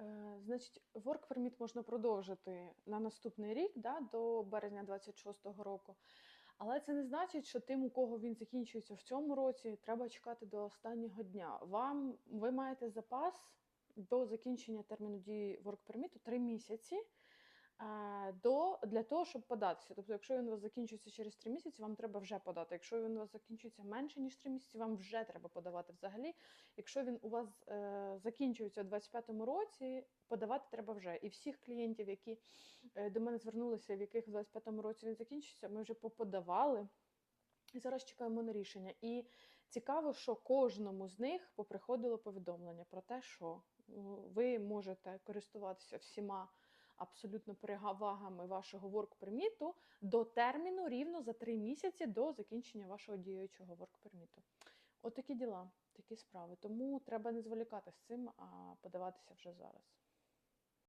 Е, Значить, work permit можна продовжити на наступний рік, да, до березня 26-го року. Але це не значить, що тим, у кого він закінчується в цьому році, треба чекати до останнього дня. Вам ви маєте запас до закінчення терміну дії work permit 3 місяці. До, для того, щоб податися. Тобто, якщо він у вас закінчується через 3 місяці, вам треба вже подати. Якщо він у вас закінчується менше, ніж 3 місяці, вам вже треба подавати взагалі. Якщо він у вас е, закінчується у 2025 році, подавати треба вже. І всіх клієнтів, які е, до мене звернулися, в яких в 2025 році він закінчиться, ми вже поподавали. І зараз чекаємо на рішення. І цікаво, що кожному з них поприходило повідомлення про те, що ну, ви можете користуватися всіма абсолютно перевагами вашого ворк-перміту до терміну рівно за три місяці до закінчення вашого діючого воркперміту. От такі діла, такі справи. Тому треба не зволікати з цим, а подаватися вже зараз.